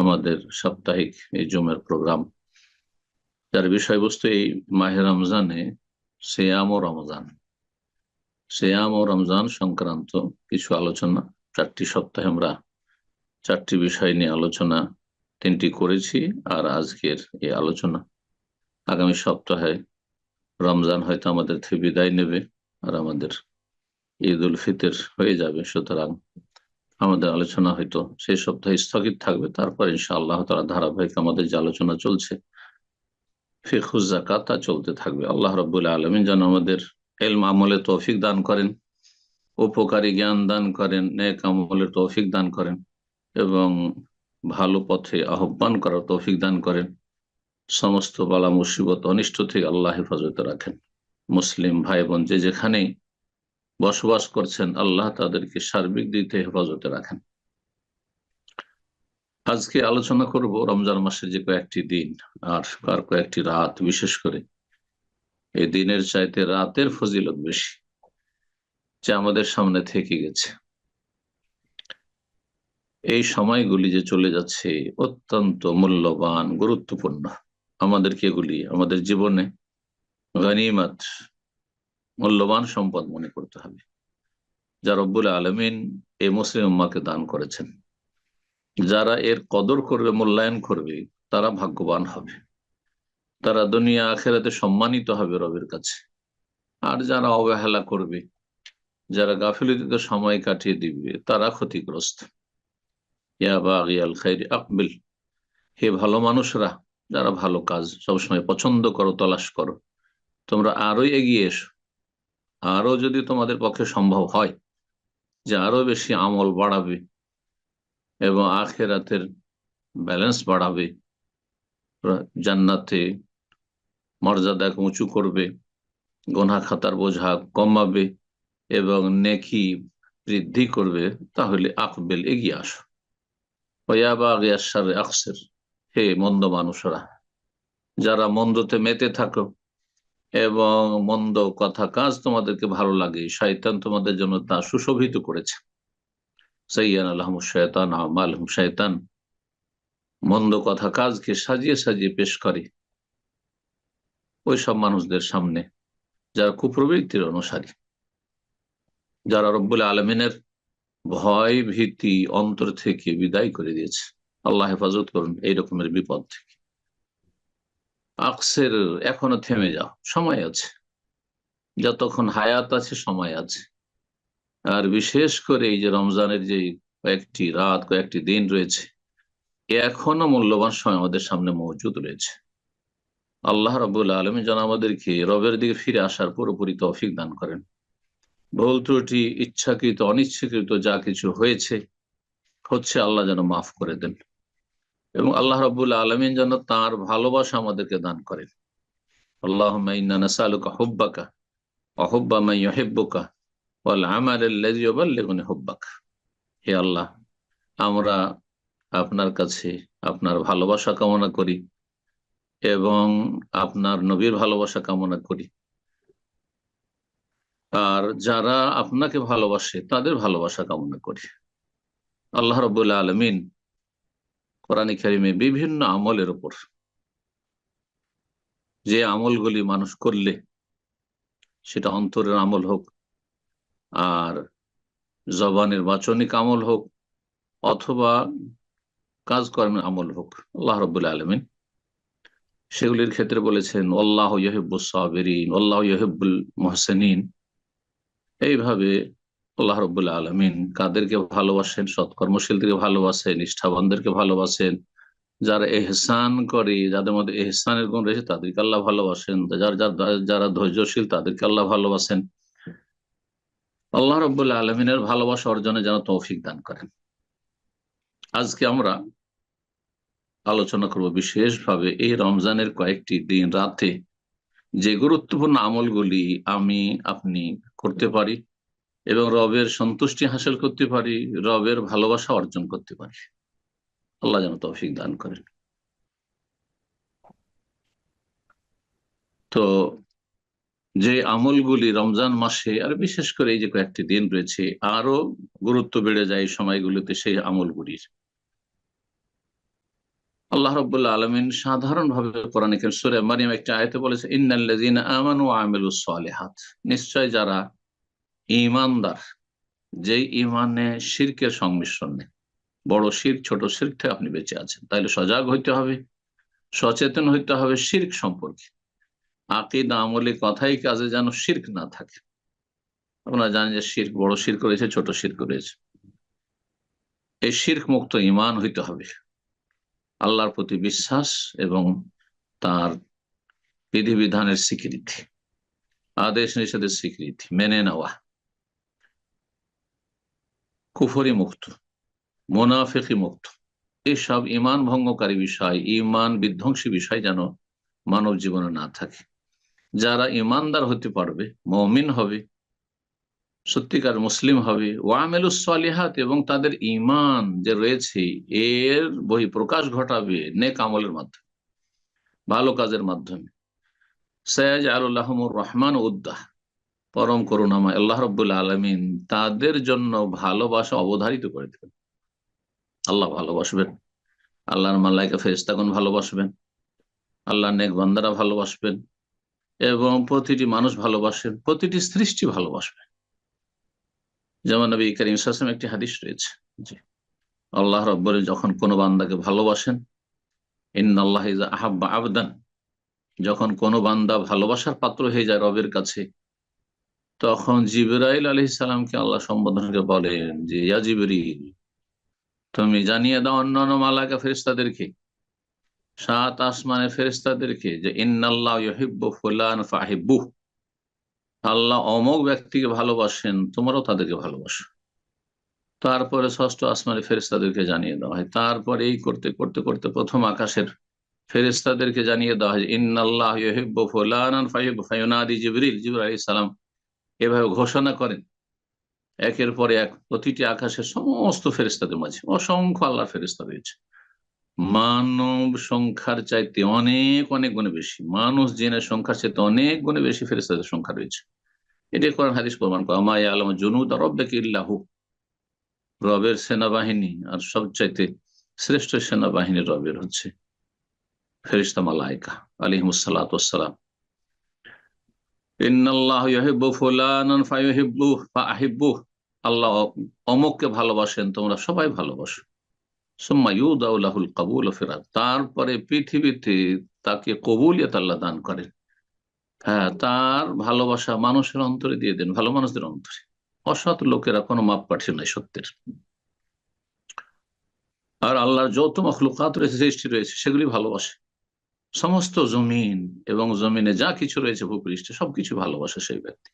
আমাদের সাপ্তাহিক এই জমের প্রোগ্রাম। যার বিষয়বস্তু এই মাহের রমজানে সেয়াম ও রমজান। সেয়াম ও রমজান সংক্রান্ত কিছু আলোচনা, চারটি সপ্তাহে আমরা চারটি বিষয় নিয়ে আলোচনা, তিনটি করেছি আর আজকের এই আলোচনা। আগামী সপ্তাহে রমজান হয়তো আমাদের থেকে বিদায় নেবে আর আমাদের ঈদ উল ফিতর হয়ে যাবে সুতরাং আমাদের আলোচনা হয়তো সেই সপ্তাহে স্থগিত থাকবে। তারপর ইনশাআল্লাহ তারা ধারাবাহিক আমাদের যে আলোচনা চলছে ফিখুজ তা চলতে থাকবে। আল্লাহ রবুল্লা আলমিন যেন আমাদের এলম আমলে তৌফিক দান করেন, উপকারী জ্ঞান দান করেন, নেক আমলের তৌফিক দান করেন এবং ভালো পথে আহ্বান করার তৌফিক দান করেন। সমস্ত বালা মুসিবত অনিষ্ট থেকে আল্লাহ হেফাজতে রাখেন। মুসলিম ভাই বোন যে যেখানেই বসবাস করছেন আল্লাহ তাদেরকে সার্বিক দিতে হেফাজতে রাখেন। আজকে আলোচনা করব রমজান মাসের যে কয়েকটি দিন আর কার কয়েকটি রাত, বিশেষ করে এই দিনের চাইতে রাতের ফজিলত বেশি যা আমাদের সামনে থেকে গেছে। এই সময়গুলি যে চলে যাচ্ছে অত্যন্ত মূল্যবান, গুরুত্বপূর্ণ। আমাদেরকে এগুলি, আমাদের জীবনে গনিমাত মূল্যবান সম্পদ মনে করতে হবে। যা রব্বুল আলমিন এই মুসলিম উম্মাকে দান করেছেন। যারা এর কদর করবে, মূল্যায়ন করবে, তারা ভাগ্যবান হবে। তারা দুনিয়া আখেরাতে সম্মানিত হবে রবের কাছে। আর যারা অবহেলা করবে, যারা গাফিলতিতে সময় কাটিয়ে দিবে, তারা ক্ষতিগ্রস্ত। আকবিল। হে ভালো মানুষরা, যারা ভালো কাজ সবসময় পছন্দ করো, তলাশ করো। তোমরা আরোই এগিয়ে এসো। আরও যদি তোমাদের পক্ষে সম্ভব হয় যে আরও বেশি আমল বাড়াবে এবং আখেরাতের ব্যালেন্স বাড়াবে জান্নাতে মর্যাদা উঁচু করবে, গোনা খাতার বোঝা কমাবে এবং নেকি বৃদ্ধি করবে, তাহলে আকবেল এগিয়ে আসো। আকসের হে মন্দ মানুষরা, যারা মন্দতে মেতে থাকো এবং মন্দ কথা কাজ তোমাদেরকে ভালো লাগে। শয়তান তোমাদের জন্য তা সুশোভিত করেছে। সৈয়ান আলহম শয়তান আলহম শয়তান। মন্দ কথা কাজকে সাজিয়ে সাজিয়ে পেশ করে ওই সব মানুষদের সামনে, যারা কুপ্রবৃত্তির অনুসারী। যারা রব্বুল আলমিনের ভয় ভীতি অন্তর থেকে বিদায় করে দিয়েছে। আল্লাহ হেফাজত করুন এই রকমের বিপদ থেকে। আকসের এখনও থেমে যাও। সময় আছে। যতক্ষণ হায়াত আছে, সময় আছে। আর বিশেষ করে এই যে রমজানের যে কয়েকটি রাত, কয়েকটি দিন রয়েছে এখনও মূল্যবান সময় আমাদের সামনে মজুদ রয়েছে। আল্লাহ রবুল্লা আলমী যেন আমাদেরকে রবের দিকে ফিরে আসার পুরোপুরি তৌফিক দান করেন। ভুল ত্রুটি, ইচ্ছাকৃত, অনিচ্ছাকৃত যা কিছু হয়েছে, হচ্ছে আল্লাহ যেন মাফ করে দেন। এবং আল্লাহ রবুল্লা আলমিন যেন তার ভালোবাসা আমাদেরকে দান করেন। আল্লাহ নাসালুকা হুব্বাকা অহব্বা মাই হেব্বুকা হব্বাক। হে আল্লাহ, আমরা আপনার কাছে আপনার ভালোবাসা কামনা করি এবং আপনার নবীর ভালোবাসা কামনা করি। আর যারা আপনাকে ভালোবাসে, তাদের ভালোবাসা কামনা করি। আল্লাহ রবুল্লা আলমিন কোরআন কারিমে বিভিন্ন আমলের উপর। যে আমলগুলি মানুষ করলে, সেটা অন্তরের আমল হোক, আর জবানের বাচনিক আমল হোক, অথবা কাজকর্মের আমল হোক, আল্লাহ রবুল্লা আলমিন সেগুলির ক্ষেত্রে বলেছেন, আল্লাহ ইহেবুল সাবেরিন, আল্লাহ ইহেবুল মহসেনিন। এইভাবে আল্লাহ রবুল্লা আলমিন কাদেরকে ভালোবাসেন, সৎকর্মশীলদেরকে ভালোবাসেন, নিষ্ঠাবানদেরকে ভালোবাসেন। যারা এহসান করে, যাদের মধ্যে এহসানের গুণ রয়েছে, তাদেরকে আল্লাহ ভালোবাসেন। যারা যারা ধৈর্যশীল, তাদেরকে আল্লাহ ভালোবাসেন। আল্লাহ রবুল্লা আলমিনের ভালোবাসা অর্জনে যেন তৌফিক দান করেন। আজকে আমরা আলোচনা করব বিশেষভাবে এই রমজানের কয়েকটি দিন রাতে যে গুরুত্বপূর্ণ আমলগুলি আমি, আপনি করতে পারি। এবং রবের সন্তুষ্টি হাসিল করতে পারি, রবের ভালোবাসা অর্জন করতে পারি। আল্লাহ যেন তৌফিক দান করেন। তো যে আমলগুলি রমজান মাসে, আর বিশেষ করে এই যে কয়েকটি দিন রয়েছে আরও গুরুত্ব বেড়ে যায় এই সময়গুলিতে সেই আমলগুলির। আল্লাহ রবুল্লা আলমিন সাধারণ ভাবে কোরআন সুরে মারিয়াম একটা আয়তে বলেছে, ইন্নাল্লাযীন আমানু ওয়া আমিলুস সালিহাত। নিশ্চয় যারা ইমানদার, যেই ইমানে শিরকের সংমিশ্রণ নেই। বড় শির, ছোট শির্ক থেকে আপনি বেঁচে আছেন। তাহলে সজাগ হইতে হবে, সচেতন হইতে হবে শির্ক সম্পর্কে। আকিদ, আমলি কথাই কাজে যেন শির্ক না থাকে। আপনারা জানেন যে শির্ক বড় শির্ক রয়েছে ছোট শির্ক রয়েছে এই শির্ক মুক্ত ইমান হইতে হবে। আল্লাহর প্রতি বিশ্বাস এবং তার বিধিবিধানের স্বীকৃতি আদেশ নিষেধের স্বীকৃতি মেনে নেওয়া। কুফরি মুক্ত, মোনাফেকি মুক্ত। এসব ইমান ভঙ্গকারী বিষয়, ইমান বিধ্বংসী বিষয় যেন মানব জীবনে না থাকে। যারা ইমানদার হতে পারবে, মমিন হবে, সত্যিকার মুসলিম হবে ওয়ামেলুসালিহাত এবং তাদের ইমান যে রয়েছে, এর বহি প্রকাশ ঘটাবে নেক আমলের মাধ্যমে, ভালো কাজের মাধ্যমে। সয়াজ আল্লাহমুর রহমান উদ্দাহ। পরম করুণাময় আল্লাহ রব্বুল আলমিন তাদের জন্য ভালোবাসা অবধারিত করে দেবেন। আল্লাহ ভালোবাসবেন। আল্লাহর মাল্লাইকা ফেরিস্তাগণ ভালোবাসবেন। আল্লাহ নেক বান্দারা ভালোবাসবেন এবং প্রতিটি মানুষ ভালোবাসেন, প্রতিটি সৃষ্টি ভালোবাসবেন। যেমন নবী করিম সাসম একটি হাদিস রয়েছে জি আল্লাহ রব্বর যখন কোনো বান্দাকে ভালোবাসেন ইন আল্লাহ আহাব্বা আবদান, যখন কোনো বান্দা ভালোবাসার পাত্র হয়ে যায় রবের কাছে তখন জিবরাইল আলহ সালামকে আল্লাহ সম্বোধনকে বলেন যে, ইয়া জিবরিল, তুমি জানিয়ে দাও অন্যান্য মালাকা ফেরিস্তাদেরকে সাত আসমানে ফেরিস্তাদেরকে যে, ইন্নাল্লাহ ফুলান ফাহিব্বু আল্লাহ অমক ব্যক্তিকে ভালোবাসেন, তোমরাও তাদেরকে ভালোবাসো। তারপরে ষষ্ঠ আসমানে ফেরিস্তাদেরকে জানিয়ে দেওয়া হয়। তারপরে এই করতে করতে করতে প্রথম আকাশের ফেরিস্তাদেরকে জানিয়ে দেওয়া হয় ইন্নাল্লাহ ইহিব্বু ফুলান ফাহিব্বু ফায়ুনাদি জিবরিল, জিবরাইল সালাম এভাবে ঘোষণা করেন। একের পরে এক প্রতিটি আকাশের সমস্ত ফেরিস্তাদের মাঝে অসংখ্য আল্লাহ ফেরিস্তা রয়েছে। মানব সংখ্যার চাইতে অনেক অনেক গুণে বেশি, মানুষ জেনের সংখ্যার চাইতে অনেক গুণে বেশি ফেরিস্তাদের সংখ্যা রয়েছে। এটা কোরআন হাদিস প্রমাণ করা মায়া আলম জনুদ রব্বাকে ইল্লাহু রবের সেনাবাহিনী আর সবচাইতে শ্রেষ্ঠ সেনাবাহিনী রবের হচ্ছে ফেরিস্তা মালাইকা আলিহমুসাল্লাম আল্লাহ অমককে ভালোবাসেন, তোমরা সবাই ভালোবাসো। সোম্মাইউদ্দাউল্লাহুল কাবুল ফেরাত তারপরে পৃথিবীতে তাকে কবুলিয়ত আল্লাহ দান করেন। হ্যাঁ তার ভালোবাসা মানুষের অন্তরে দিয়ে দেন, ভালো মানুষদের অন্তরে। অসৎ লোকেরা কোনো মাপ পাঠিয়ে নাই সত্যের। আর আল্লাহর যত মখলুকাত রয়েছে, সৃষ্টি রয়েছে, সেগুলি ভালোবাসে। সমস্ত জমিন এবং জমিনে যা কিছু রয়েছে ভূপৃষ্ঠে, সবকিছু ভালোবাসে সেই ব্যক্তি।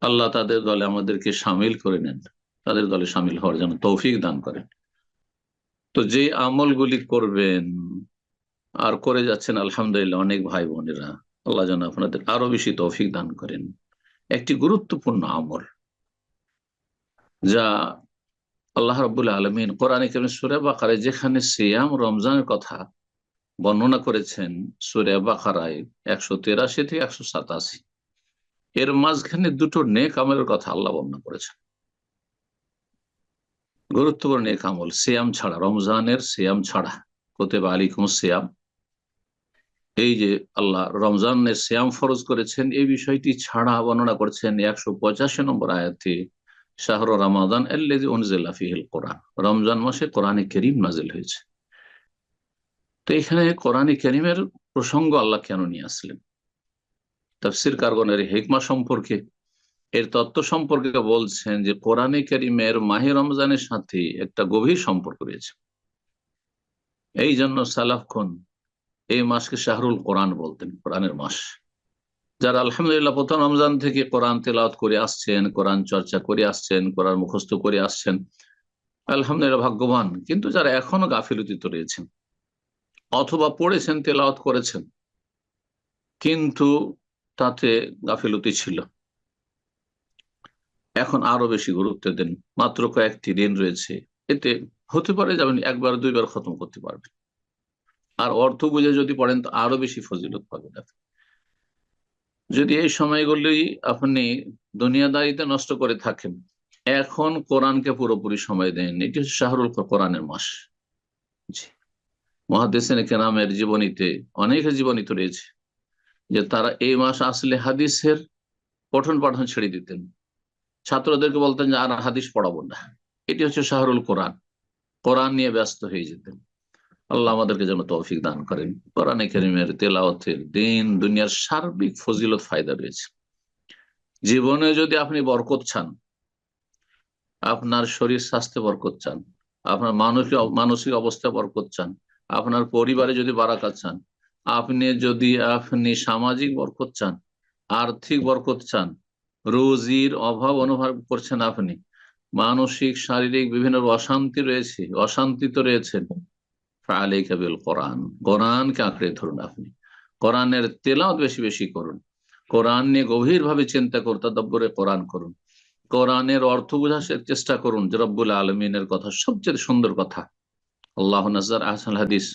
আল্লাহ তাদের দলে আমাদেরকে সামিল করে নেন। তাদের দলে সামিল হওয়ার জন্য তৌফিক দান করেন। তো যে আমলগুলি করবেন, আর করে যাচ্ছেন আলহামদুলিল্লাহ অনেক ভাই বোনেরা, আল্লাহ যেন আপনাদের আরও বেশি তৌফিক দান করেন। একটি গুরুত্বপূর্ণ আমল, যা আল্লাহ রবুল্লা আলমিন কোরআন সুরে বাকারে যেখানে সিয়াম, রমজানের কথা বর্ণনা করেছেন সুরে বাকারায় একশো তেরাশি থেকে একশো সাতাশি। এর মাঝখানে দুটো নেক আমলের কথা আল্লাহ বর্ণনা করেছেন। গুরুত্বপূর্ণ নেক আমল, সিয়াম ছাড়া, রমজানের সিয়াম ছাড়া, কোতেবা আলিকুম সিয়াম। এই যে আল্লাহ রমজানের সিয়াম ফরজ করেছেন, এই বিষয়টি ছাড়া বর্ণনা করেছেন একশো পঁচাশি নম্বর আয়াতে শাহর রমাদান ফিহিল কোরআন। রমজান মাসে কোরআনে করিম নাজিল হয়েছে। তো এখানে কোরআনে করিমের প্রসঙ্গ আল্লাহ কেন নিয়ে আসলেন? তফসির কারগনের হেকমা সম্পর্কে, এর তত্ত্ব সম্পর্কে বলছেন যে কোরআনে করিমের মাহে রমজানের সাথে একটা গভীর সম্পর্ক রয়েছে। এই জন্য সালাফখন এই মাসকে শাহরুল কোরআন বলতেন, কোরআনের মাস। যারা আলহামদুলিল্লাহ প্রথম রমজান থেকে কোরআন তেলাওত করে আসছেন, কোরআন চর্চা করে আসছেন, কোরআন মুখস্থ করে আসছেন, আলহামদুলিল্লাহ ভাগ্যবান। কিন্তু যারা এখনও গাফিলতিত রয়েছেন অথবা পড়েছেন তেলাওত করেছেন। কিন্তু তাতে গাফিলতি ছিল। এখন আরও বেশি গুরুত্ব দেন। মাত্র কয়েকটি দিন রয়েছে। এতে হতে পারে যাবেন একবার, দুইবার খতম করতে পারবেন। আর অর্থ বুঝে যদি পড়েন, তো আরও বেশি ফজিলত পাবেন যদি এই সময়গুলি আপনি দুনিয়াদারিতে নষ্ট করে থাকেন, এখন কোরআনকে পুরোপুরি সময় দেন। এটি হচ্ছে শাহরুল কোরআনের মাস। জি। মহাদেসেন কেরামের জীবনীতে অনেক জীবনীতে রয়েছে, যে তারা এই মাস আসলে হাদিসের পঠন পাঠন ছেড়ে দিতেন। ছাত্রদেরকে বলতেন যে, আর হাদিস পড়াবো না। এটি হচ্ছে শাহরুল কোরআন। কোরআন নিয়ে ব্যস্ত হয়ে যেতেন। আল্লাহ আমাদেরকে যেন তৌফিক দান করেন। কোরআনে কেরিমের তেলাওয়াতের দিন দুনিয়ার সার্বিক ফজিলত ফায়দা রয়েছে। জীবনে যদি আপনি বরকত চান, আপনার শরীর স্বাস্থ্যে বরকত চান, আপনার মানসিক মানসিক অবস্থা বরকত চান আপনার পরিবারে যদি বারাকাত চান, আপনি যদি আপনি সামাজিক বরকত চান, আর্থিক বরকত চান, রোজির অভাব অনুভব করছেন আপনি, মানসিক, শারীরিক বিভিন্ন অশান্তি রয়েছে, অশান্তি তো রয়েছেন আলী কাবিল কোরআন, কোরআনকে আঁকড়ে ধরুন আপনি, কোরআনের তেলাওত বেশি বেশি করুন, কোরআন নিয়ে গভীর ভাবে চিন্তা করতে দব্বরে কোরআন করুন, কোরআনের অর্থ বোঝার চেষ্টা করুন, যে রব্বুল আলমিনের কথা সবচেয়ে সুন্দর কথা। আল্লাহ নাজার আহসান হাদিস,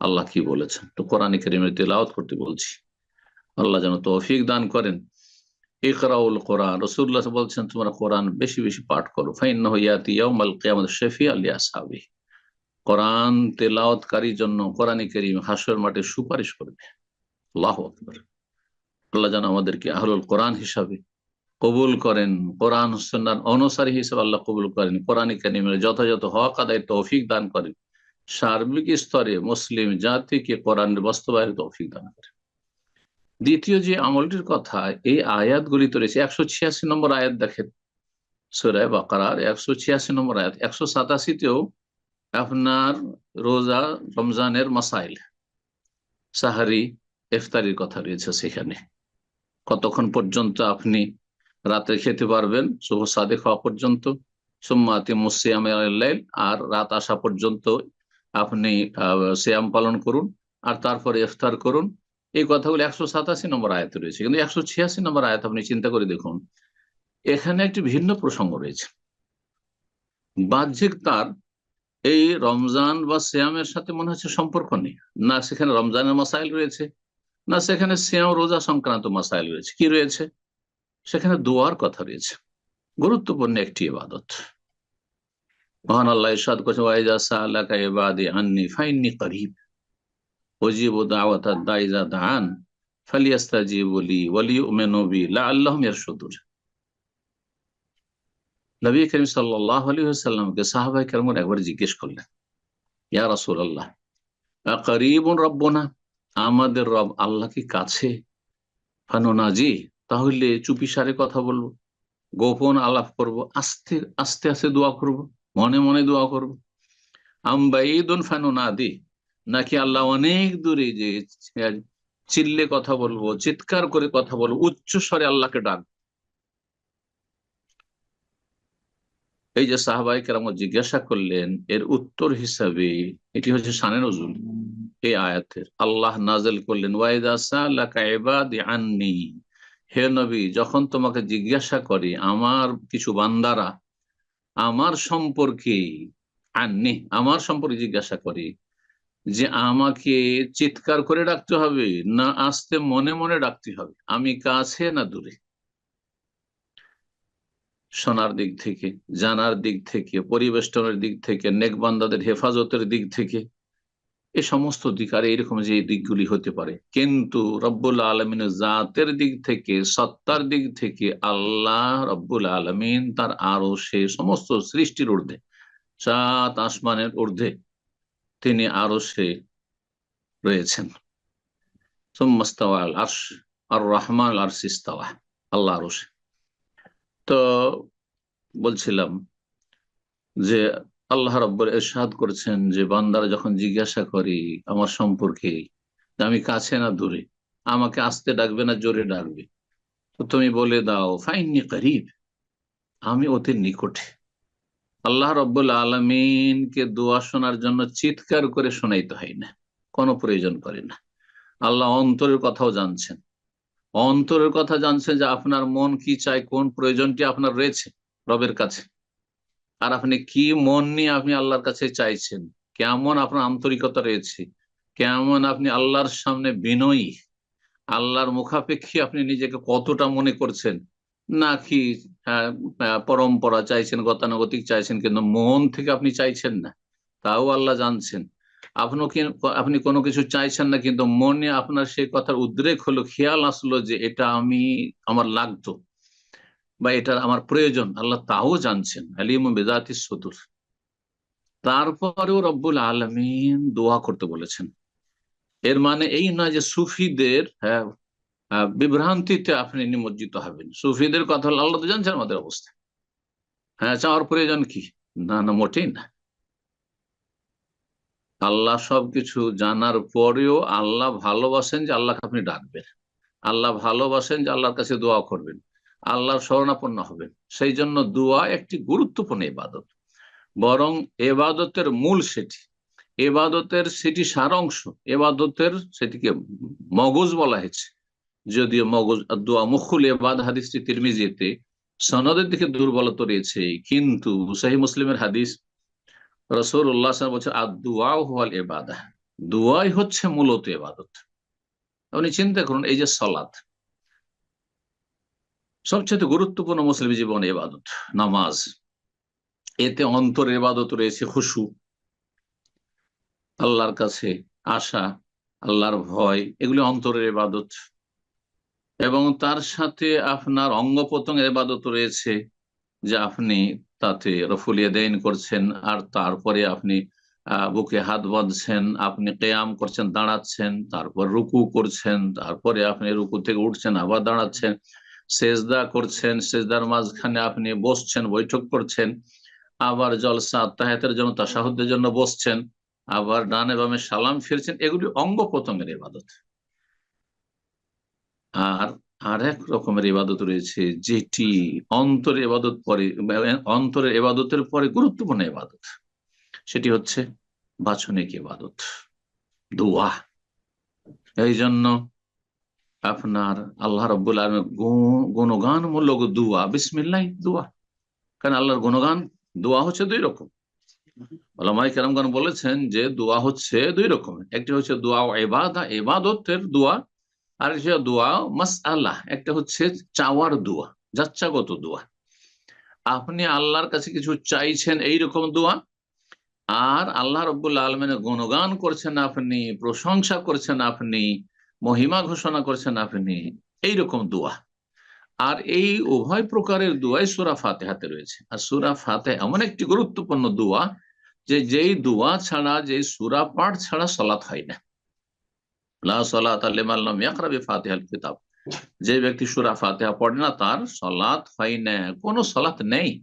আল্লাহ কি বলেছেন? তো কোরআন করিমের তেলাওত করতে বলছি। আল্লাহ যেন তৌফিক দান করেন। ইকরাউল কোরআন রসুল্লাহ বলছেন, তোমরা কোরআন বেশি বেশি পাঠ করো। ফাইন হইয়াতি ইয়াউমাল শফি আলিয়া সাহাবি কোরআন তেলাওয়াতকারীর জন্য কোরআন করিম হাসর মাঠে সুপারিশ করবে। আল্লাহ আকবর। আল্লাহ যেন আমাদেরকে আহলুল কোরআন হিসাবে কবুল করেন। কোরআন হোসেনার অনুসারী হিসেবে আল্লাহ কবুল করেন। কোরআন করিমের যথাযথ হক আদায় তৌফিক দান করেন। সার্বিক স্তরে মুসলিম জাতিকে কোরআনের বাস্তবায়ন তৌফিক দান করেন দ্বিতীয় যে আমলটির কথা, এই আয়াতগুলি তো রয়েছে একশো ছিয়াশি নম্বর আয়াত দেখেন। সুরায় বাকার একশো ছিয়াশি নম্বর আয়াত। একশো সাতাশিতেও আপনার রোজা, রমজানের মাসাইল, সাহারি, ইফতারির কথা রয়েছে সেখানে। কতক্ষণ পর্যন্ত আপনি রাতে খেতে পারবেন? শুভ সাদে খাওয়া পর্যন্ত। সোম্মাতি মুসিয়াম আর রাত আসা পর্যন্ত আপনি সিয়াম পালন করুন আর তারপরে ইফতার করুন। এই কথাগুলো একশো সাতাশি নম্বর আয়াত রয়েছে। কিন্তু একশো ছিয়াশি নম্বর আয়াত আপনি চিন্তা করে দেখুন, এখানে একটি ভিন্ন প্রসঙ্গ রয়েছে। বাহ্যিক তার এই রমজান বা শ্যামের সাথে মনে হচ্ছে সম্পর্ক নেই। না সেখানে রমজানের মাসাইল রয়েছে, না সেখানে শ্যাম রোজা সংক্রান্ত মাসাইল রয়েছে। কি রয়েছে? সেখানে দোয়ার কথা রয়েছে। গুরুত্বপূর্ণ একটি ইবাদত। মহান আল্লাহ ইসাদ করছে আন্নি, ফাইন্নি করিব। দাইজা দান নবী করিম একবার জিজ্ঞেস করলেন, ইয়া রাসুল আল্লাহ করিবন রব্বনা? আমাদের রব আল্লাহ কি কাছে? ফানুনাজি তাহলে চুপি সারে কথা বলব, গোপন আলাপ করব, আস্তে আস্তে আস্তে দোয়া করব। মনে মনে দোয়া করব। আমবাইদুন ফানুনাদি। নাকি আল্লাহ অনেক দূরে যে চিল্লে কথা বলব, চিৎকার করে কথা বলব, উচ্চ স্বরে আল্লাহকে ডাক। এই যে সাহাবাই কেরাম জিজ্ঞাসা করলেন, এর উত্তর হিসাবে এটি হচ্ছে সানে নজুল এই আয়াতের। আল্লাহ নাজেল করলেন আননি, হে নবী, যখন তোমাকে জিজ্ঞাসা করি, আমার কিছু বান্দারা আমার সম্পর্কে আননি আমার সম্পর্কে জিজ্ঞাসা করে যে আমাকে চিৎকার করে ডাকতে হবে না আসতে মনে মনে ডাকতে হবে? আমি কাছে না দূরে? শোনার দিক থেকে, জানার দিক থেকে, পরিবেষ্টনের দিক থেকে নেকবান্দাদের হেফাজতের দিক থেকে এ সমস্ত দিক, আর এরকম যে দিকগুলি হতে পারে। কিন্তু রব্বুল আলমিন জাতের দিক থেকে, সত্তার দিক থেকে আল্লাহ রব্বুল আলমিন তার আরও সে সমস্ত সৃষ্টির ঊর্ধ্বে সাত আসমানের ঊর্ধ্বে তিনি আরও সে রয়েছেন। আর রহমান আর সিস্তাওয়া আল্লাহ আরও তো বলছিলাম যে আল্লাহ রব্বর এরশাদ করছেন যে, বান্দারা যখন জিজ্ঞাসা করি, আমার সম্পর্কে আমি কাছে না দূরে? আমাকে আসতে ডাকবে না জোরে ডাকবে? তো তুমি বলে দাও, ফাইননি করিব, আমি অতি নিকটে। আল্লাহ রব্বুল আলমিনকে দোয়া শোনার জন্য চিৎকার করে শোনাইতে হয় না, কোনো প্রয়োজন করে না। আল্লাহ অন্তরের কথাও জানছেন। অন্তরের কথা জানছেন যে, আপনার মন কি চায়, কোন প্রয়োজনটি আপনার রয়েছে রবের কাছে? আর আপনি কি মন নিয়ে আপনি আল্লাহর কাছে চাইছেন? কেমন আপনার আন্তরিকতা রয়েছে? কেমন আপনি আল্লাহর সামনে বিনয়ী? আল্লাহর মুখাপেক্ষী আপনি নিজেকে কতটা মনে করছেন? নাকি পরম্পরা চাইছেন, গতানুগতিক চাইছেন, কিন্তু মন থেকে আপনি চাইছেন না। তাও আল্লাহ জানছেন। আপনি আপনি কোনো কিছু চাইছেন না, কিন্তু মনে আপনার সেই কথার উদ্রেক হলো, খেয়াল আসলো যে এটা আমি, আমার লাগতো। বা এটা আমার প্রয়োজন আল্লাহ তাও জানছেন আলিম বেদাতি সদুর। তারপরেও রব্বুল আলমিন দোয়া করতে বলেছেন। এর মানে এই না যে সুফিদের হ্যাঁ, বিভ্রান্তিতে আপনি নিমজ্জিত হবেন। সুফিদের কথা আল্লাহ তো জানছেন আমাদের অবস্থা। হ্যাঁ চাওয়ার প্রয়োজন কি? না না মোটেই না। আল্লাহ সবকিছু জানার পরেও আল্লাহ ভালোবাসেন যে আল্লাহকে আপনি ডাকবেন। আল্লাহ ভালোবাসেন যে আল্লাহর কাছে দোয়া করবেন। আল্লাহর শরণাপন্ন হবেন। সেই জন্য দোয়া একটি গুরুত্বপূর্ণ ইবাদত। বরং এবাদতের মূল সেটি। এবাদতের সেটি সারাংশ। এবাদতের সেটিকে মগজ বলা হয়েছে। যদিও মগজ, দোয়া মুখুল এবাদ হাদিসটি তিরমিজিতে সনদের দিকে দুর্বলতা রয়েছে। কিন্তু সাহি মুসলিমের হাদিস রসুল উল্লাহ বলছে আর দোয়া হওয়াল এবাদা দোয়াই হচ্ছে মূলত এবাদত আপনি চিন্তা করুন, এই যে সলাদ সবচেয়ে গুরুত্বপূর্ণ মুসলিম জীবন এবাদত নামাজ। এতে অন্তর এবাদত রয়েছে খুশু, আল্লাহর কাছে আশা, আল্লাহর ভয়, এগুলি অন্তরের এবাদত এবং তার সাথে আপনার অঙ্গ প্রত্যঙ্গের এবাদত রয়েছে, যে আপনি তাতে রফুলিয়া দেন করছেন, আর তারপরে আপনি বুকে হাত বাঁধছেন, আপনি কেয়াম করছেন, দাঁড়াচ্ছেন, তারপর রুকু করছেন, তারপরে আপনি রুকু থেকে উঠছেন, আবার দাঁড়াচ্ছেন সেজদা করছেন, সেজদার মাঝখানে আপনি বসছেন, বৈঠক করছেন, আবার জলসা আত্মাহাতের জন্য, তাসাহুদের জন্য বসছেন, আবার ডানে বামে সালাম ফিরছেন, এগুলি অঙ্গ প্রত্যঙ্গের ইবাদত। আর আর এক রকমের ইবাদত রয়েছে, যেটি অন্তর ইবাদত পরে, অন্তরের ইবাদতের পরে গুরুত্বপূর্ণ ইবাদত। সেটি হচ্ছে বাছনিক ইবাদত, দোয়া। এই জন্য আপনার আল্লাহ রব্বুল আলমের গুণগান মূলক দোয়া, বিসমিল্লাহ দোয়া। কারণ আল্লাহর গুণগান, দোয়া হচ্ছে দুই রকম। ওলামাই কেরামগান বলেছেন যে দোয়া হচ্ছে দুই রকমের একটি হচ্ছে দোয়া এবাদা এবাদতের দোয়া, আর দোয়া মাস আল্লাহ একটা হচ্ছে চাওয়ার দোয়া, যাচ্ছাগত দোয়া। আপনি আল্লাহর কাছে কিছু চাইছেন এই রকম দোয়া, আর আল্লাহ রব্বুল্লা আলমেনের গুণগান করছেন আপনি, প্রশংসা করছেন আপনি মহিমা ঘোষণা করছেন আপনি, এইরকম দোয়া। আর এই উভয় প্রকারের দোয়াই সুরা ফাতেহাতে রয়েছে। আর সুরা ফাতে এমন একটি গুরুত্বপূর্ণ দোয়া যে যেই দোয়া ছাড়া যে সুরা পাঠ ছাড়া সলাৎ হয় না। কিতাব। যে ব্যক্তি সুরা ফাতেহা পড়ে না, তার সলাৎ হয় না, কোনো সলাৎ নেই।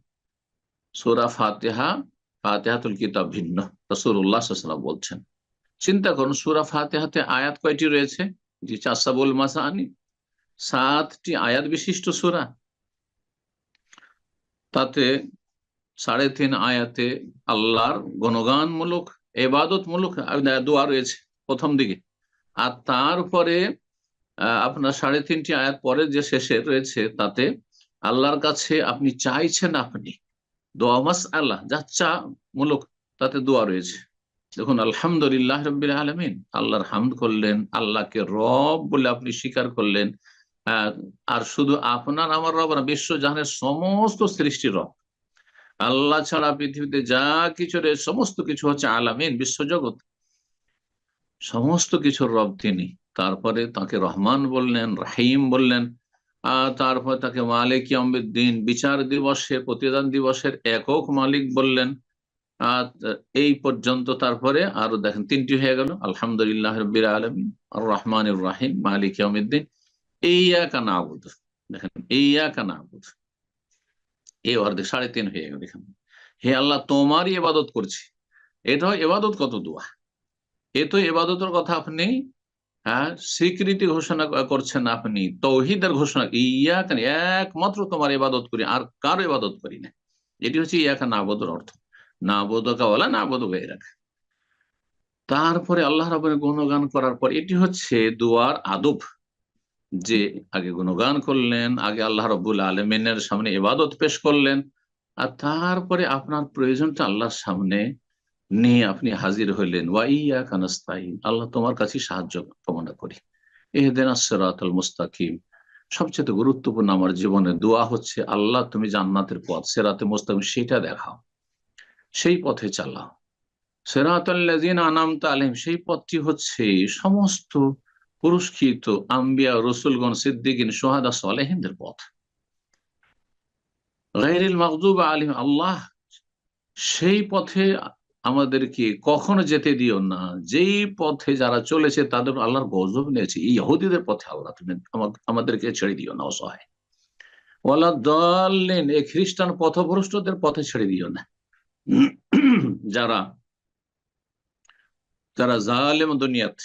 সুরা ফাতেহা, ফাতেহাতুল কিতাব ভিন্ন। রসুল্লাহ বলছেন, চিন্তা করুন, সুরা ফাতেহাতে আয়াত কয়টি রয়েছে? জি চাষাবুল মাসানি, সাতটি আয়াত বিশিষ্ট সুরা। তাতে সাড়ে তিন আয়াতে আল্লাহর গণগানমূলক, এবাদতমূলক দোয়া রয়েছে প্রথম দিকে। আর তারপরে আপনার সাড়ে তিনটি আয়াত পরে যে শেষে রয়েছে, তাতে আল্লাহর কাছে আপনি চাইছেন আপনি, দোয়া মাস আল্লাহ যাচ্ছা মূলক তাতে দোয়া রয়েছে। দেখুন, আলহামদুলিল্লাহ রবিল আলমিন, আল্লাহর হামদ করলেন, আল্লাহকে রব বলে আপনি স্বীকার করলেন আর শুধু আপনার, আমার রব না, বিশ্ব জাহানের সমস্ত সৃষ্টি রব। আল্লাহ ছাড়া পৃথিবীতে যা কিছু রে সমস্ত কিছু হচ্ছে আলামিন, বিশ্বজগৎ। সমস্ত কিছুর রব তিনি। তারপরে তাকে রহমান বললেন, রাহিম বললেন আহ তারপর তাকে মালিক দিন বিচার দিবসের, প্রতিদান দিবসের একক মালিক বললেন এই পর্যন্ত তারপরে আরও দেখেন তিনটি হয়ে গেল। আলহামদুলিল্লাহ রবির আলমিন আর রহমান রাহিম, মালিক ইয়ামুদ্দিন এই একা না আবুদ দেখেন এই একা না আবুদ এই অর্ধেক সাড়ে তিন হয়ে গেল এখানে। হে আল্লাহ, তোমারই এবাদত করছি। এটা এবাদত কত দোয়া। এ তো এবাদতের কথা আপনি হ্যাঁ স্বীকৃতি ঘোষণা করছেন আপনি, তৌহিদের ঘোষণা ইয়া কেন একমাত্র তোমার ইবাদত করি, আর কারও ইবাদত করি না। এটি হচ্ছে ইয়াকা নাবদর অর্থ। না বোধকা বলা না বোধ রাখে তারপরে আল্লাহ রাবের গুণগান করার পর এটি হচ্ছে দুয়ার আদব। যে আগে গুণগান করলেন, আগে আল্লাহ রবুল আলমিনের সামনে ইবাদত পেশ করলেন, আর তারপরে আপনার প্রয়োজনটা আল্লাহর সামনে নিয়ে আপনি হাজির হইলেন। ওয়াইয়া কানাস্তাই আল্লাহ তোমার কাছে সাহায্য কামনা করি। এহদিন আসরাত মুস্তাকিম। সবচেয়ে গুরুত্বপূর্ণ আমার জীবনে দোয়া হচ্ছে, আল্লাহ তুমি জান্নাতের পথ, সেরাতে মুস্তাকিম, সেটা দেখাও। সেই পথে চালাও। সেরাতাল্লাযিনা আনামতা আলাইহিম, সেই পথটি হচ্ছে সমস্ত পুরস্কৃত আম্বিয়া, রসুলগণ, সিদ্দিকিন, সোহাদা, সালেহিনদের পথ। গাইরিল মাগদুব আলিম আল্লাহ সেই পথে আমাদেরকে কখনো যেতে দিও না। যেই পথে যারা চলেছে তাদের আল্লাহর গজব নিয়েছে। ইহুদিদের পথে আল্লাহ তুমি আমাদেরকে ছেড়ে দিও না, অসহায়। ওয়ালা দলেন এই খ্রিস্টান পথভ্রষ্টদের পথে ছেড়ে দিও না। যারা যারা জালেম দুনিয়াত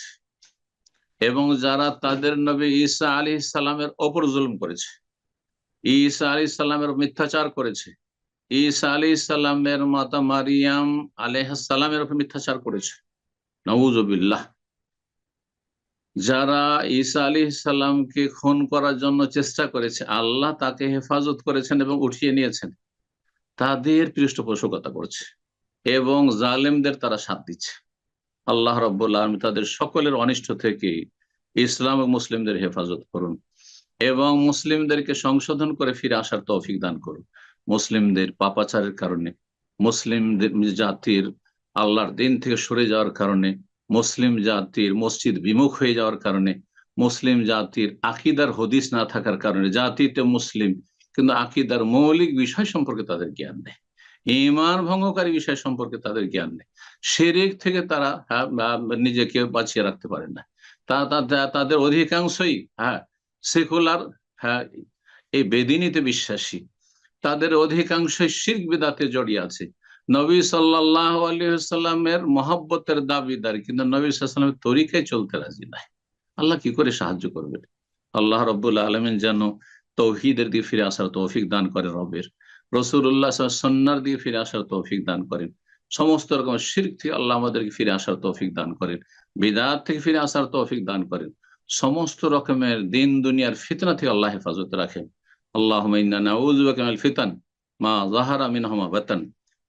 এবং যারা তাদের নবী ঈসা আলী সালামের ওপর জুলুম করেছে। ঈসা আলী সালামের মিথ্যাচার করেছে। ঈসা আলী সালামের মাতা মারিয়াম আলেহ সালামের উপর মিথ্যাচার করেছে। নবুজবিল্লাহ যারা ঈসা আলী সাল্লামকে খুন করার জন্য চেষ্টা করেছে, আল্লাহ তাকে হেফাজত করেছেন এবং উঠিয়ে নিয়েছেন। তাদের পৃষ্ঠপোষকতা করছে এবং জালেমদের তারা সাথ দিচ্ছে। আল্লাহ রব্বুল আলম তাদের সকলের অনিষ্ট থেকে ইসলাম ও মুসলিমদের হেফাজত করুন এবং মুসলিমদেরকে সংশোধন করে ফিরে আসার তৌফিক দান করুন। মুসলিমদের পাপাচারের কারণে মুসলিমদের জাতির আল্লাহর দিন থেকে সরে যাওয়ার কারণে, মুসলিম জাতির মসজিদ বিমুখ হয়ে যাওয়ার কারণে, মুসলিম জাতির আকিদার হদিস না থাকার কারণে, জাতিতে মুসলিম কিন্তু আকিদার মৌলিক বিষয় সম্পর্কে তাদের জ্ঞান নেই। ইমান ভঙ্গকারী বিষয় সম্পর্কে তাদের জ্ঞান নেই। শেরেক থেকে তারা হ্যাঁ, নিজেকে বাঁচিয়ে রাখতে পারে না। তা তাদের অধিকাংশই হ্যাঁ সেকুলার হ্যাঁ এই বেদিনীতে বিশ্বাসী। তাদের অধিকাংশই শির্ক বিদাতে জড়িয়ে আছে। নবী সাল্লাহ আলিয়াল্লামের মহব্বতের দাবিদার কিন্তু নবী সাল্লামের তরিকায় চলতে রাজি নাই। আল্লাহ কি করে সাহায্য করবেন আল্লাহ রব্বুল আলমিন যেন তৌহিদের দিয়ে ফিরে আসার তৌফিক দান করেন রবের। রসুল্লাহ সন্ন্যার দিয়ে ফিরে আসার তৌফিক দান করেন। সমস্ত রকম শির্ক থেকে আল্লাহ আমাদেরকে ফিরে আসার তৌফিক দান করেন। বিদাত থেকে ফিরে আসার তৌফিক দান করেন। সমস্ত রকমের দিন দুনিয়ার ফিতনা থেকে আল্লাহ হেফাজত রাখেন। আল্লাহ ফিতান, মা জাহারা মিনহমা বেতন।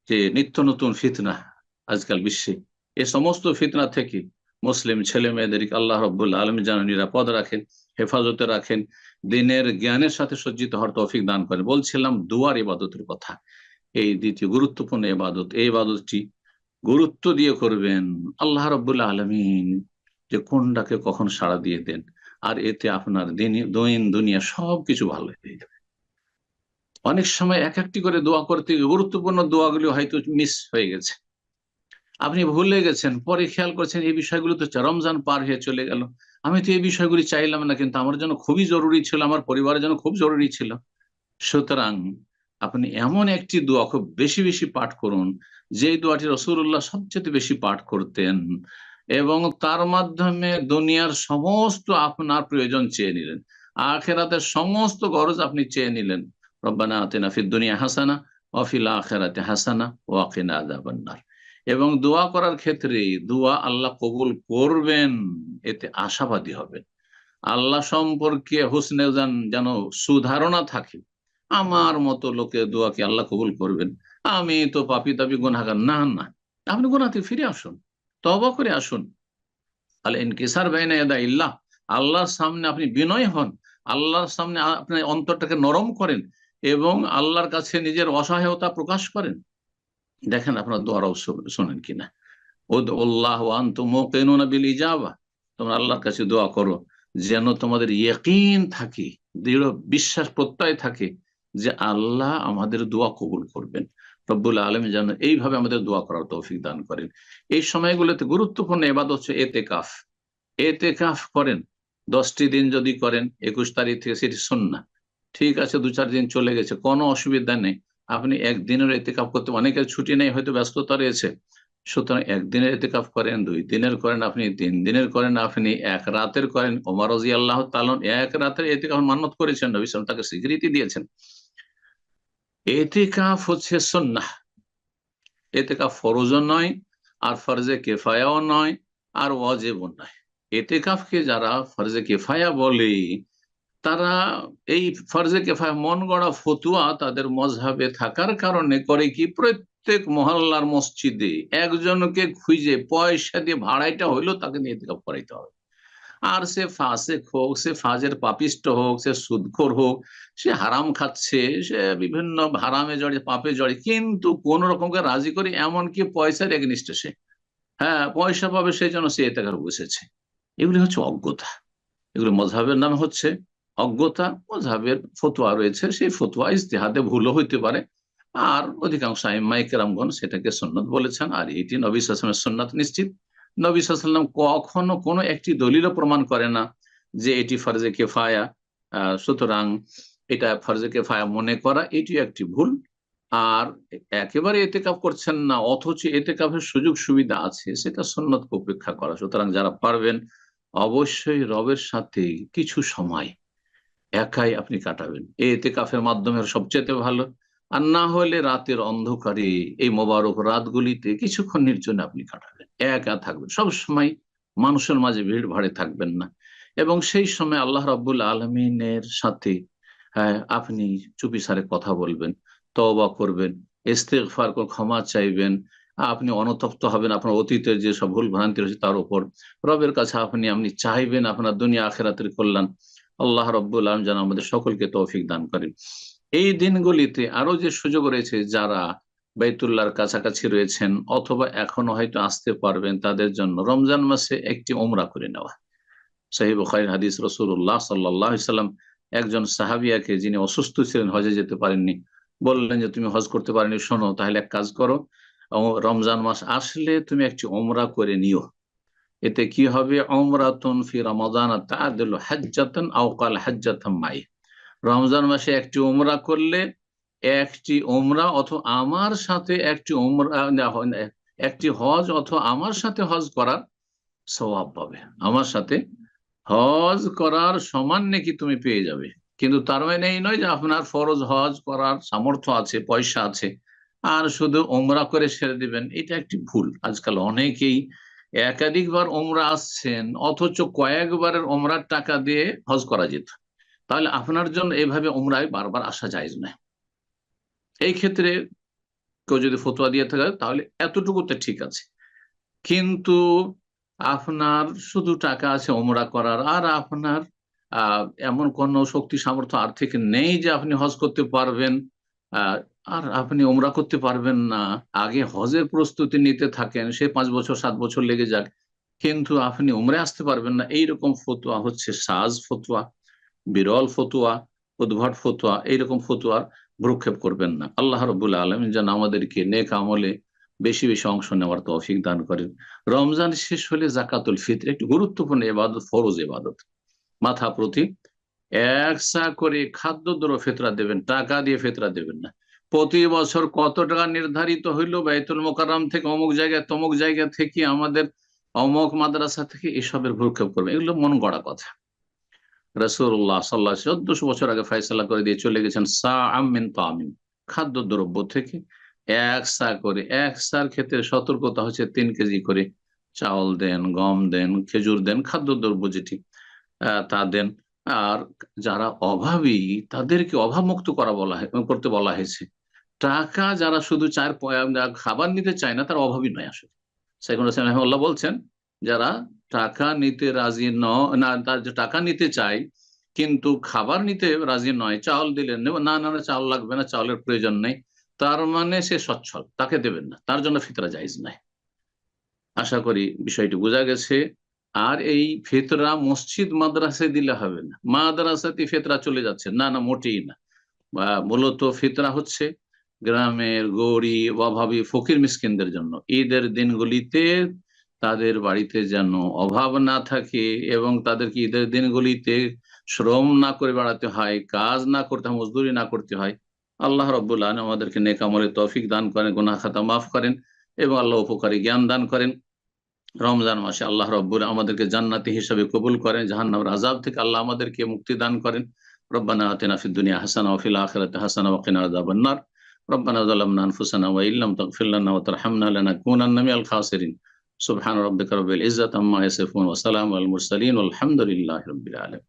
যে নিত্য নতুন ফিতনা আজকাল বিশ্বে, এ সমস্ত ফিতনা থেকে মুসলিম ছেলে মেয়েদেরকে আল্লাহ রব্বুল আলম যেন নিরাপদ রাখেন, হেফাজতে রাখেন, দিনের জ্ঞানের সাথে সজ্জিত হওয়ার তৌফিক দান করেন। বলছিলাম দুয়ার ইবাদতের কথা। এই দ্বিতীয় গুরুত্বপূর্ণ ইবাদত। এই ইবাদতটি গুরুত্ব দিয়ে করবেন আল্লাহ রব্বুল আলমিন যে কোনটাকে কখন সাড়া দিয়ে দেন। আর এতে আপনার দিন, দৈন দুনিয়া সবকিছু ভালো হয়ে যাবে। অনেক সময় এক একটি করে দোয়া করতে গুরুত্বপূর্ণ দোয়াগুলি হয়তো মিস হয়ে গেছে। আপনি ভুলে গেছেন, পরে খেয়াল করছেন এই বিষয়গুলো তো রমজান পার হয়ে চলে গেল। আমি তো এই বিষয়গুলি চাইলাম না, কিন্তু আমার জন্য খুবই জরুরি ছিল, আমার পরিবারের জন্য খুব জরুরি ছিল। সুতরাং আপনি এমন একটি দোয়া খুব বেশি বেশি পাঠ করুন যে দোয়াটি রসুল্লাহ সবচেয়ে বেশি পাঠ করতেন এবং তার মাধ্যমে দুনিয়ার সমস্ত আপনার প্রয়োজন চেয়ে নিলেন। আখেরাতের সমস্ত গরজ আপনি চেয়ে নিলেন। রব্বানা আতেনা ফিদ দুনিয়া হাসানা অফিল আখেরাতে হাসানা ও আকিনা আদাবান্নার এবং দোয়া করার ক্ষেত্রে দোয়া আল্লাহ কবুল করবেন, এতে আশাবাদী হবেন। আল্লাহ সম্পর্কে হুসনে জান যেন সুধারণা থাকে, আমার মতো লোকের দোয়াকে আল্লাহ কবুল করবেন? আমি তো পাপি তাপি গুনাগার না না, আপনি গুনাতে ফিরে আসুন তবা করে আসুন। আল ইনকিসার বাইনা এদা ইল্লাহ, আল্লাহর সামনে আপনি বিনয় হন, আল্লাহর সামনে আপনি অন্তরটাকে নরম করেন এবং আল্লাহর কাছে নিজের অসহায়তা প্রকাশ করেন। দেখেন আপনার দোয়ারাও শোনেন কিনা। আন্তমোকেনুনা বিল ইজাবা তোমরা আল্লাহর কাছে দোয়া করো, যেন তোমাদের ইয়কিন থাকে, দৃঢ় বিশ্বাস প্রত্যয় থাকে, যে আল্লাহ আমাদের দোয়া কবুল করবেন। রব্বুল আলম যেন এইভাবে আমাদের দোয়া করার তৌফিক দান করেন। এই সময়গুলোতে গুরুত্বপূর্ণ এবাদ হচ্ছে এতে কাফ এতে কাফ করেন, দশটি দিন যদি করেন, একুশ তারিখ থেকে সেটি শোন না ঠিক আছে দু চার দিন চলে গেছে, কোনো অসুবিধা নেই। আপনি একদিনের এতে কাপ করতে অনেকের ছুটি নেই, হয়তো ব্যস্ততা রয়েছে। সুতরাং একদিনের এতে কাপ করেন, দুই দিনের করেন আপনি, তিন দিনের করেন আপনি, এক রাতের করেন। ওমর আল্লাহ তালন এক রাতের এতে কাপ মান্নত করেছেন, নবী তাকে স্বীকৃতি দিয়েছেন। এতে কাফ হচ্ছে সন্না এতে কাপ ফরজও নয়, আর ফরজে কেফায়াও নয়, আর ওয়াজেবও নয়। এতে কাফকে যারা ফরজে কেফায়া বলে তারা এই ফরজে কেফায় মন গড়া ফতুয়া তাদের মজহাবে থাকার কারণে করে কি? প্রত্যেক মহল্লার মসজিদে একজনকে খুঁজে পয়সা দিয়ে ভাড়াইটা হইল তাকে নিয়ে করাইতে হবে। আর সে ফাসেক হোক, সে ফাজের পাপিষ্ট হোক, সে সুদখোর হোক, সে হারাম খাচ্ছে, সে বিভিন্ন হারামে জড়ে, পাপে জড়ে, কিন্তু কোন রকমকে রাজি করে এমনকি পয়সার একনিষ্ঠ সে। হ্যাঁ পয়সা পাবে সেই জন্য সে এতে বসেছে। এগুলি হচ্ছে অজ্ঞতা। এগুলি মজাবের নাম হচ্ছে অজ্ঞতা মজাবের ফতোয়া রয়েছে, সেই ফতোয়া ইস্তেহাদে ভুলও হইতে পারে। আর অধিকাংশ মাইকেরামগণ সেটাকে সন্ন্যত বলেছেন, আর এটি নবী সালামের সন্ন্যত নিশ্চিত। নবী সাল্লাম কখনো কোনো একটি দলিলও প্রমাণ করে না যে এটি ফরজে কেফায়া। সুতরাং এটা ফরজে কেফায়া মনে করা এটি একটি ভুল। আর একেবারে এতে কাপ করছেন না, অথচ এতে কাপের সুযোগ সুবিধা আছে, সেটা সন্ন্যত উপেক্ষা করা। সুতরাং যারা পারবেন অবশ্যই রবের সাথে কিছু সময় একাই আপনি কাটাবেন। এতে কাফের মাধ্যমে সবচেয়ে ভালো। আর না হলে রাতের অন্ধকারে এই মোবারক রাতগুলিতে কিছুক্ষণ নির্জনে আপনি কাটাবেন। একা থাকবেন। সব সময় মানুষের মাঝে ভিড় ভাড়ে থাকবেন না। এবং সেই সময় আল্লাহ রাবুল আলমিনের সাথে হ্যাঁ আপনি চুপি সারে কথা বলবেন তবা করবেন ইস্তেকফার ক্ষমা চাইবেন, আপনি অনতপ্ত হবেন, আপনার অতীতের যে সব ভুল ভ্রান্তি রয়েছে তার উপর। রবের কাছে আপনি আপনি চাইবেন আপনার দুনিয়া আখেরাতের কল্যাণ। আল্লাহ রব্বুল আলম যেন আমাদের সকলকে তৌফিক দান করেন। এই দিনগুলিতে আরও যে সুযোগ রয়েছে যারা বাইতুল্লাহর কাছাকাছি রয়েছেন অথবা এখনও হয়তো আসতে পারবেন, তাদের জন্য রমজান মাসে একটি ওমরা করে নেওয়া। সাহিব খাই হাদিস রসুল্লাহ সাল্লাহ সাল্লাম একজন সাহাবিয়াকে যিনি অসুস্থ ছিলেন, হজে যেতে পারেননি, বললেন যে, তুমি হজ করতে পারেনি, শোনো, তাহলে এক কাজ করো, রমজান মাস আসলে তুমি একটি ওমরা করে নিও। এতে কি হবে? অমরাতন ফি রমজান তাদিল হাজ্জাতন আওকাল হাজ্জাতাম মাই রমজান মাসে একটি ওমরা করলে একটি ওমরা অথবা আমার সাথে একটি ওমরা একটি হজ অথবা আমার সাথে হজ করার স্বভাব পাবে। আমার সাথে হজ করার সমান নাকি তুমি পেয়ে যাবে। কিন্তু তার মানে এই নয় যে আপনার ফরজ হজ করার সামর্থ্য আছে, পয়সা আছে, আর শুধু ওমরা করে ছেড়ে দিবেন, এটা একটি ভুল। আজকাল অনেকেই একাধিকবার ওমরা আসছেন, অথচ কয়েকবারের ওমরার টাকা দিয়ে হজ করা যেত। তাহলে আপনার জন্য এভাবে ওমরায় বারবার আসা যায় না। এই ক্ষেত্রে কেউ যদি ফতোয়া দিয়ে থাকে, তাহলে এতটুকুতে ঠিক আছে। কিন্তু আপনার শুধু টাকা আছে ওমরা করার, আর আপনার এমন কোন শক্তি সামর্থ্য আর্থিক নেই যে আপনি হজ করতে পারবেন। আর আপনি ওমরা করতে পারবেন না। আগে হজের প্রস্তুতি নিতে থাকেন, সে পাঁচ বছর, সাত বছর লেগে যাক। কিন্তু আপনি উমরে আসতে পারবেন না। এইরকম ফতুয়া হচ্ছে সাজ ফতুয়া, বিরল ফতুয়া, উদ্ভট ফতুয়া, এইরকম ফতুয়ার ভ্রুক্ষেপ করবেন না। আল্লাহ রবুল্লা আলম যেন আমাদেরকে নেক আমলে বেশি বেশি অংশ নেওয়ার তৌফিক দান করেন। রমজান শেষ হলে জাকাতুল ফিতর একটি গুরুত্বপূর্ণ এবাদত ফরজ এবাদত মাথা প্রতি একসা করে খাদ্য দ্রব্য ফেতরা দেবেন, টাকা দিয়ে ফেতরা দেবেন না। প্রতি বছর কত টাকা নির্ধারিত হইল বাইতুল মোকারাম থেকে, অমুক জায়গায় তমুক জায়গা থেকে, আমাদের অমুক মাদ্রাসা থেকে এসবের ভূক্ষেপ করবে? এগুলো মন গড়া কথা। রসুল্লাহ সাল্লাহ চোদ্দশো বছর আগে ফাইসাল্লাহ করে দিয়ে চলে গেছেন সা আমিন তামিন খাদ্য দ্রব্য থেকে। এক সা করে, এক সার ক্ষেত্রে সতর্কতা হচ্ছে তিন কেজি করে চাউল দেন, গম দেন, খেজুর দেন খাদ্য দ্রব্য যেটি তা দেন। আর যারা অভাবী, তাদেরকে অভাবমুক্ত করা বলা করতে বলা হয়েছে। টাকা যারা শুধু চার খাবার নিতে চায় না, তারা অভাবী নয় আসলে। সাইকুল হোসেন বলছেন, যারা টাকা নিতে রাজি না তার টাকা নিতে চায়, কিন্তু খাবার নিতে রাজি নয়, চাউল দিলেন, না না না, চাউল লাগবে না, চাউলের প্রয়োজন নেই, তার মানে সে সচ্ছল, তাকে দেবেন না, তার জন্য ফিতরা যাইজ নাই আশা করি বিষয়টি বোঝা গেছে। আর এই ফেতরা মসজিদ মাদ্রাসায় দিলে হবে না। মাদ্রাসাতে ফেতরা চলে যাচ্ছে। না না, মোটেই না। বা মূলত ফেতরা হচ্ছে গ্রামের গরিব, অভাবী, ফকির মিসকিনদের জন্য। ঈদের দিনগুলিতে তাদের বাড়িতে যেন অভাব না থাকে এবং তাদেরকে ঈদের দিনগুলিতে শ্রম না করে বেড়াতে হয়, কাজ না করতে হয়, মজদুরি না করতে হয়, আল্লাহ রব্বুল্লাহ আমাদেরকে নেকামলে তৌফিক দান করেন গুনা খাতা মাফ করেন এবং আল্লাহ উপকারী জ্ঞান দান করেন। রমজান মাসে আল্লাহ রব্বুর আমাদেরকে জান্নাতি হিসাবে কবুল করেন জাহান্নামের আজাব থেকে আল্লাহ আমাদেরকে মুক্তি দান করেন রব্বানা আতিনা ফিদ দুনিয়া হাসানা ওয়া ফিল আখিরাতি হাসানা ওয়া কিনা আযাবান নার ربنا ظلمنا انفسنا وان لم تغفر لنا وترحمنا لنكونن من الخاسرين سبحان ربك رب العزه عما يصفون وسلام على المرسلين والحمد لله رب العالمين